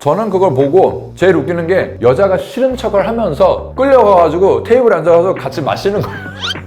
저는 그걸 보고 제일 웃기는 게 여자가 싫은 척을 하면서 끌려가가지고 테이블에 앉아서 같이 마시는 거예요.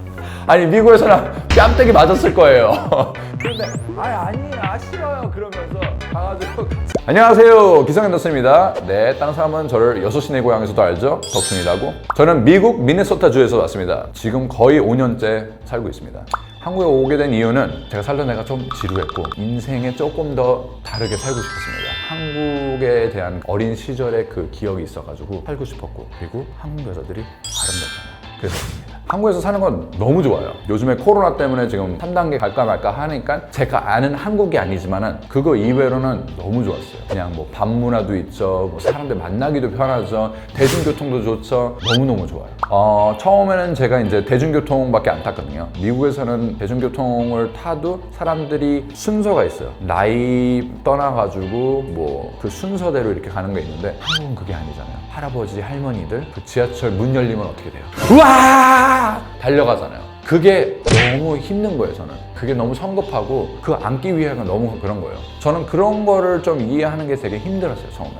아니 미국에서는 뺨때기 맞았을 거예요. 근데 아니 아니야 싫어요 그러면서 가가지고 안녕하세요 기성현 덕수입니다. 네 다른 사람은 저를 여섯 시내 고향에서도 알죠 덕순이라고. 저는 미국 미네소타 주에서 왔습니다. 지금 거의 5년째 살고 있습니다. 한국에 오게 된 이유는 제가 살던 애가 좀 지루했고 인생에 조금 더 다르게 살고 싶었습니다. 한국에 대한 어린 시절의 그 기억이 있어가지고 살고 싶었고 그리고 한국 여자들이 아름답잖아요. 그래서. 한국에서 사는 건 너무 좋아요. 요즘에 코로나 때문에 지금 3단계 갈까 말까 하니까 제가 아는 한국이 아니지만은 그거 이외로는 너무 좋았어요. 그냥 뭐밥 문화도 있죠. 뭐 사람들 만나기도 편하죠. 대중교통도 좋죠. 너무너무 좋아요. 어, 처음에는 제가 이제 대중교통밖에 안 탔거든요. 미국에서는 대중교통을 타도 사람들이 순서가 있어요. 나이 떠나가지고 뭐 그 순서대로 이렇게 가는 게 있는데 한국은 그게 아니잖아요. 할아버지, 할머니들 그 지하철 문 열리면 어떻게 돼요? 우와! 달려가잖아요. 그게 너무 힘든 거예요, 저는. 그게 너무 성급하고 그 앉기 위해가 너무 그런 거예요. 저는 그런 거를 좀 이해하는 게 되게 힘들었어요, 처음에.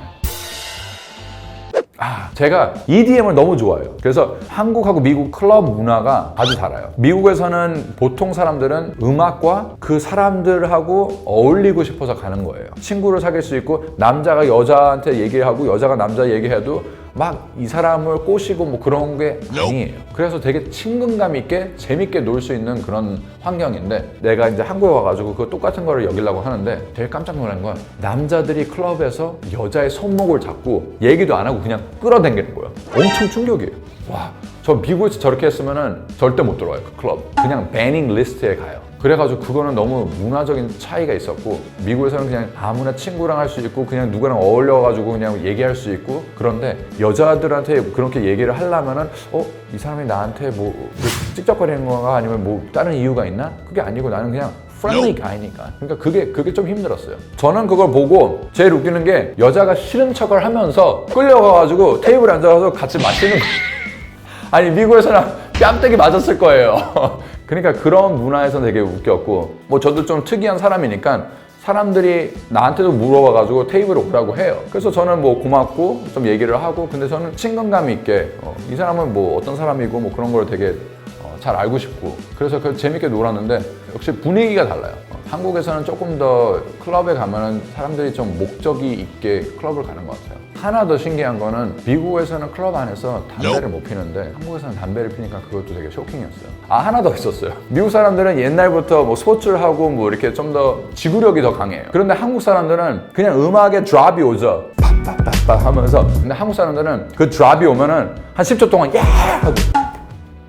아, 제가 EDM을 너무 좋아해요. 그래서 한국하고 미국 클럽 문화가 아주 달라요. 미국에서는 보통 사람들은 음악과 그 사람들하고 어울리고 싶어서 가는 거예요. 친구를 사귈 수 있고 남자가 여자한테 얘기하고 여자가 남자 얘기해도 막 이 사람을 꼬시고 뭐 그런 게 아니에요. 그래서 되게 친근감 있게 재밌게 놀 수 있는 그런 환경인데 내가 이제 한국에 와가지고 그 똑같은 거를 여기려고 하는데 되게 깜짝 놀란 건 남자들이 클럽에서 여자의 손목을 잡고 얘기도 안 하고 그냥 끌어당기는 거예요. 엄청 충격이에요. 와, 저 미국에서 저렇게 했으면은 절대 못 들어와요. 그 클럽. 그냥 배닝 리스트에 가요. 그래가지고 그거는 너무 문화적인 차이가 있었고 미국에서는 그냥 아무나 친구랑 할 수 있고 그냥 누구랑 어울려가지고 그냥 얘기할 수 있고 그런데 여자들한테 그렇게 얘기를 하려면은 어 이 사람이 나한테 뭐, 뭐 찍적거리는 건가? 아니면 뭐 다른 이유가 있나? 그게 아니고 나는 그냥 프렌들리 가이니까. 그러니까 그게 그게 좀 힘들었어요. 저는 그걸 보고 제일 웃기는 게 여자가 싫은 척을 하면서 끌려가가지고 테이블에 앉아서 같이 마시는 거예요 아니 미국에서는 뺨때기 맞았을 거예요. 그러니까 그런 문화에서 되게 웃겼고 뭐 저도 좀 특이한 사람이니까 사람들이 나한테도 물어봐가지고 테이블에 오라고 해요. 그래서 저는 뭐 고맙고 좀 얘기를 하고 근데 저는 친근감 있게 어, 이 사람은 뭐 어떤 사람이고 뭐 그런 걸 되게 어, 잘 알고 싶고 그래서 그 재밌게 놀았는데 역시 분위기가 달라요. 어, 한국에서는 조금 더 클럽에 가면은 사람들이 좀 목적이 있게 클럽을 가는 것 같아요. 하나 더 신기한 거는 미국에서는 클럽 안에서 담배를 못 피는데 한국에서는 담배를 피니까 그것도 되게 쇼킹이었어요. 아 하나 더 있었어요. 미국 사람들은 옛날부터 뭐 스포츠를 하고 뭐 이렇게 좀 더 지구력이 더 강해요. 그런데 한국 사람들은 그냥 음악에 드랍이 오죠. 빡빡빡빡 하면서 근데 한국 사람들은 그 드랍이 오면은 한 10초 동안 야 하고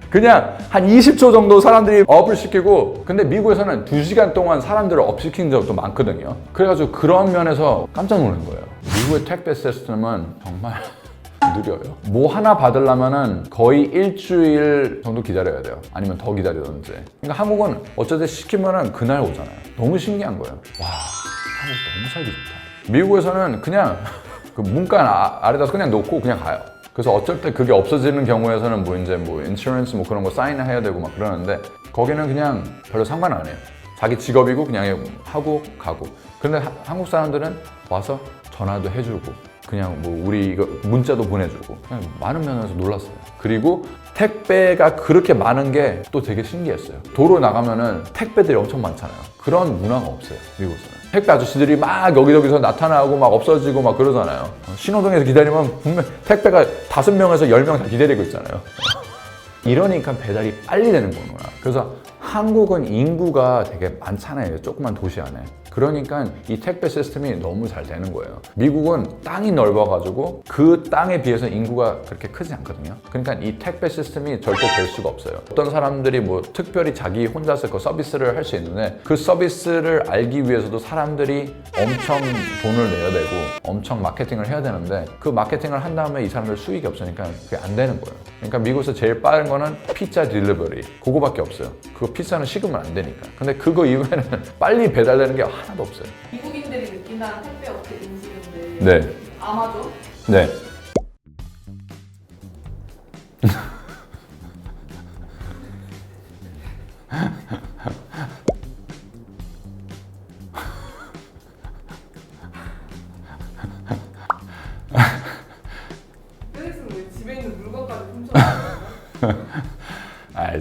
그냥 한 20초 정도 사람들이 업을 시키고 근데 미국에서는 2시간 동안 사람들을 업 시킨 적도 많거든요. 그래가지고 그런 면에서 깜짝 놀란 거예요. 미국의 택배 시스템은 정말 느려요. 뭐 하나 받으려면은 거의 일주일 정도 기다려야 돼요. 아니면 더 기다리던지. 그러니까 한국은 어쩌다 시키면은 그날 오잖아요. 너무 신기한 거예요. 와 한국 너무 살기 좋다. 미국에서는 그냥 그 문간 아, 아래다 그냥 놓고 그냥 가요 그래서 어쩔 때 그게 없어지는 경우에서는 뭐 이제 뭐 인슈런스 뭐 그런 거 사인을 해야 되고 막 그러는데 거기는 그냥 별로 상관 안 해요. 자기 직업이고 그냥 하고 가고. 근데 하- 한국 사람들은 와서 전화도 해주고 그냥 뭐 우리 이거 문자도 보내주고 그냥 많은 면에서 놀랐어요. 그리고 택배가 그렇게 많은 게 또 되게 신기했어요. 도로 나가면은 택배들이 엄청 많잖아요. 그런 문화가 없어요. 미국에서는. 택배 아저씨들이 막 여기저기서 나타나고 막 없어지고 막 그러잖아요. 어, 신호등에서 기다리면 분명 택배가 다섯 명에서 열 명 다 기다리고 있잖아요. 이러니까 배달이 빨리 되는 거구나. 그래서 한국은 인구가 되게 많잖아요. 조그만 도시 안에. 그러니까 이 택배 시스템이 너무 잘 되는 거예요. 미국은 땅이 넓어가지고 그 땅에 비해서 인구가 그렇게 크지 않거든요. 그러니까 이 택배 시스템이 절대 될 수가 없어요. 어떤 사람들이 뭐 특별히 자기 혼자서 그 서비스를 할 수 있는데 그 서비스를 알기 위해서도 사람들이 엄청 돈을 내야 되고 엄청 마케팅을 해야 되는데 그 마케팅을 한 다음에 이 사람들 수익이 없으니까 그게 안 되는 거예요. 그러니까 미국에서 제일 빠른 거는 피자 딜리버리 그거밖에 없어요. 그거 피자는 식으면 안 되니까. 근데 그거 이후에는 빨리 배달되는 게 하나도 없어요. 미국인들이 느낀다는 택배 업체 인식인데 네. 아마존? 네.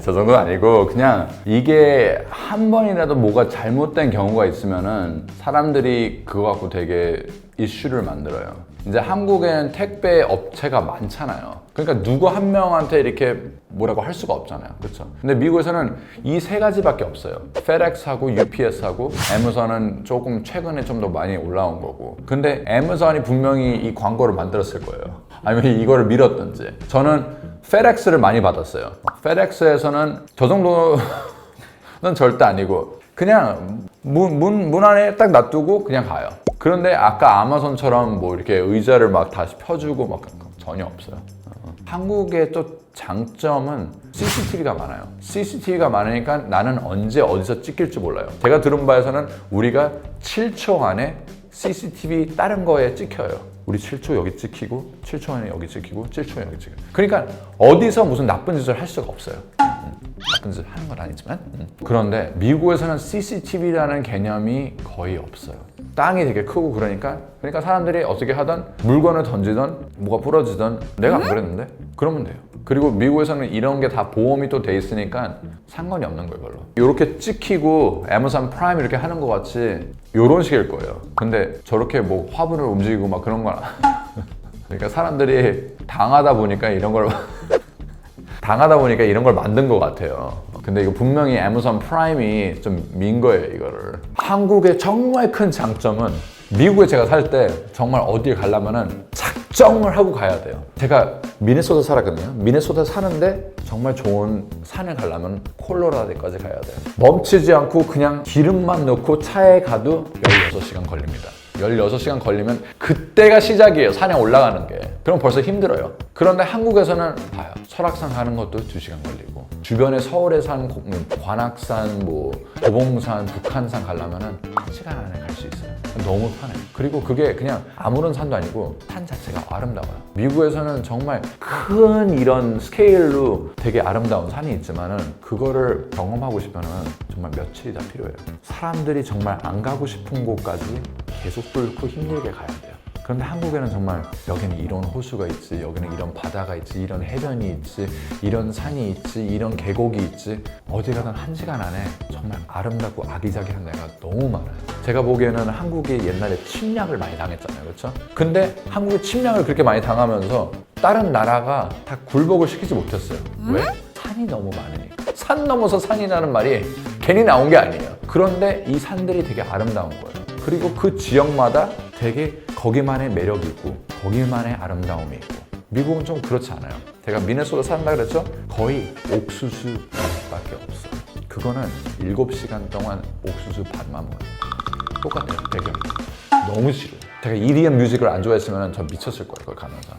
저 정도는 아니고 그냥 이게 한 번이라도 뭐가 잘못된 경우가 있으면은 사람들이 그거 갖고 되게 이슈를 만들어요. 이제 한국에는 택배 업체가 많잖아요. 그러니까 누구 한 명한테 이렇게 뭐라고 할 수가 없잖아요. 그렇죠? 근데 미국에서는 이 세 가지밖에 없어요. FedEx하고 UPS하고 애마존은 조금 최근에 좀 더 많이 올라온 거고. 근데 애마존이 분명히 이 광고를 만들었을 거예요. 아니면 이거를 밀었든지. 저는 FedEx를 많이 받았어요. FedEx에서는 저 정도는 절대 아니고 그냥 문, 문, 문 안에 딱 놔두고 그냥 가요. 그런데 아까 아마존처럼 뭐 이렇게 의자를 막 다시 펴주고 막 전혀 없어요. 어. 한국의 또 장점은 CCTV가 많아요. CCTV가 많으니까 나는 언제 어디서 찍힐지 몰라요. 제가 들은 바에서는 우리가 7초 안에 CCTV 다른 거에 찍혀요. 우리 7초 여기 찍히고 7초 안에 여기 찍히고 7초 안에 여기 찍히고. 그러니까 어디서 무슨 나쁜 짓을 할 수가 없어요. 나쁜 짓 하는 건 아니지만 음. 그런데 미국에서는 CCTV라는 개념이 거의 없어요. 땅이 되게 크고 그러니까 그러니까 사람들이 어떻게 하던 물건을 던지던 뭐가 부러지던 내가 안 그랬는데 그러면 돼요. 그리고 미국에서는 이런 게 다 보험이 또 돼 있으니까 상관이 없는 거예요, 별로. 이렇게 찍히고 애마존 프라임 이렇게 하는 것 같이 이런 식일 거예요. 근데 저렇게 뭐 화분을 움직이고 막 그런 건 그러니까 사람들이 당하다 보니까 이런 걸 당하다 보니까 이런 걸 만든 것 같아요. 근데 이거 분명히 애마존 프라임이 좀 민 거예요, 이거를. 한국의 정말 큰 장점은 미국에 제가 살 때 정말 어디에 가려면은 작정을 하고 가야 돼요. 제가 미네소타 살았거든요. 미네소타 사는데 정말 좋은 산에 가려면 콜로라도까지 가야 돼요. 멈추지 않고 그냥 기름만 넣고 차에 가도 16시간 걸립니다. 16시간 걸리면 그때가 시작이에요. 산에 올라가는 게. 그럼 벌써 힘들어요. 그런데 한국에서는 봐요. 설악산 가는 것도 2시간 걸리고 주변에 서울에 산 고- 뭐 관악산, 뭐 도봉산, 북한산 가려면은 1시간 안에 갈 수 있어요. 너무 편해요. 그리고 그게 그냥 아무런 산도 아니고 산 자체가 아름다워요. 미국에서는 정말 큰 이런 스케일로 되게 아름다운 산이 있지만은 그거를 경험하고 싶으면 정말 며칠이 다 필요해요. 사람들이 정말 안 가고 싶은 곳까지 계속 뚫고 힘들게 가야 돼요. 그런데 한국에는 정말 여기는 이런 호수가 있지, 여기는 이런 바다가 있지, 이런 해변이 있지, 이런 산이 있지, 이런 계곡이 있지, 어디 가든 한 시간 안에 정말 아름답고 아기자기한 데가 너무 많아요. 제가 보기에는 한국이 옛날에 침략을 많이 당했잖아요. 그렇죠? 근데 한국이 침략을 그렇게 많이 당하면서 다른 나라가 다 굴복을 시키지 못했어요. 왜? 산이 너무 많으니까. 산 넘어서 산이라는 말이 괜히 나온 게 아니에요. 그런데 이 산들이 되게 아름다운 거예요. 그리고 그 지역마다 되게 거기만의 매력이 있고 거기만의 아름다움이 있고 미국은 좀 그렇지 않아요. 제가 미네소타 산다 그랬죠? 거의 옥수수 밭밖에 없어요. 그거는 7시간 동안 옥수수 밭만 먹어요. 똑같아요, 배경이. 너무 싫어요. 제가 EDM 뮤직을 안 좋아했으면 전 미쳤을 거예요, 그걸 가면서.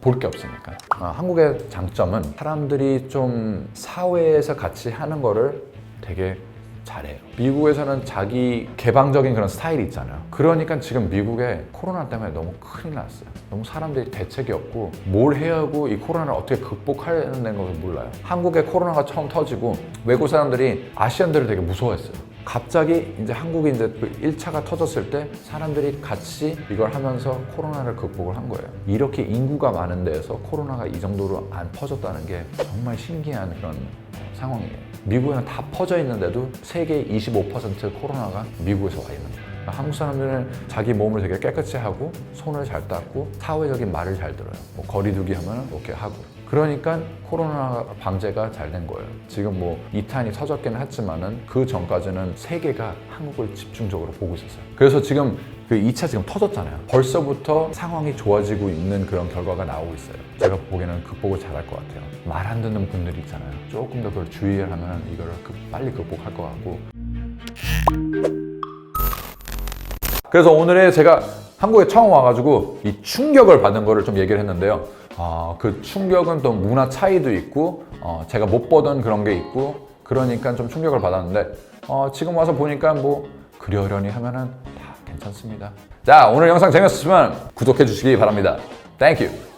볼게 없으니까. 어, 한국의 장점은 사람들이 좀 사회에서 같이 하는 거를 되게 잘해요. 미국에서는 자기 개방적인 그런 스타일이 있잖아요. 그러니까 지금 미국에 코로나 때문에 너무 큰일 났어요. 너무 사람들이 대책이 없고 뭘 해야 하고 이 코로나를 어떻게 극복하는 것을 몰라요. 한국에 코로나가 처음 터지고 외국 사람들이 아시안들을 되게 무서워했어요. 갑자기 이제 한국이 이제 그 1차가 터졌을 때 사람들이 같이 이걸 하면서 코로나를 극복을 한 거예요. 이렇게 인구가 많은 데에서 코로나가 이 정도로 안 퍼졌다는 게 정말 신기한 그런 상황이에요. 미국에는 다 퍼져 있는데도 세계 25% 코로나가 미국에서 와 있는 거예요. 한국 사람들은 자기 몸을 되게 깨끗이 하고 손을 잘 닦고 사회적인 말을 잘 들어요. 뭐 거리두기 하면 이렇게 하고. 그러니까 코로나 방제가 잘 된 거예요. 지금 뭐 2탄이 터졌기는 했지만은 그 전까지는 세계가 한국을 집중적으로 보고 있었어요. 그래서 지금 그 2차 지금 터졌잖아요. 벌써부터 상황이 좋아지고 있는 그런 결과가 나오고 있어요. 제가 보기에는 극복을 잘할 것 같아요. 말 안 듣는 분들이 있잖아요. 조금 더 그걸 주의하면 이거를 급- 빨리 극복할 것 같고. 그래서 오늘에 제가 한국에 처음 와가지고 이 충격을 받은 거를 좀 얘기를 했는데요. 아, 그 충격은 또 문화 차이도 있고, 어, 제가 못 보던 그런 게 있고, 그러니까 좀 충격을 받았는데, 어, 지금 와서 보니까 뭐, 그러려니 하면은 다 괜찮습니다. 자, 오늘 영상 재밌었으면 구독해 주시기 바랍니다. Thank you.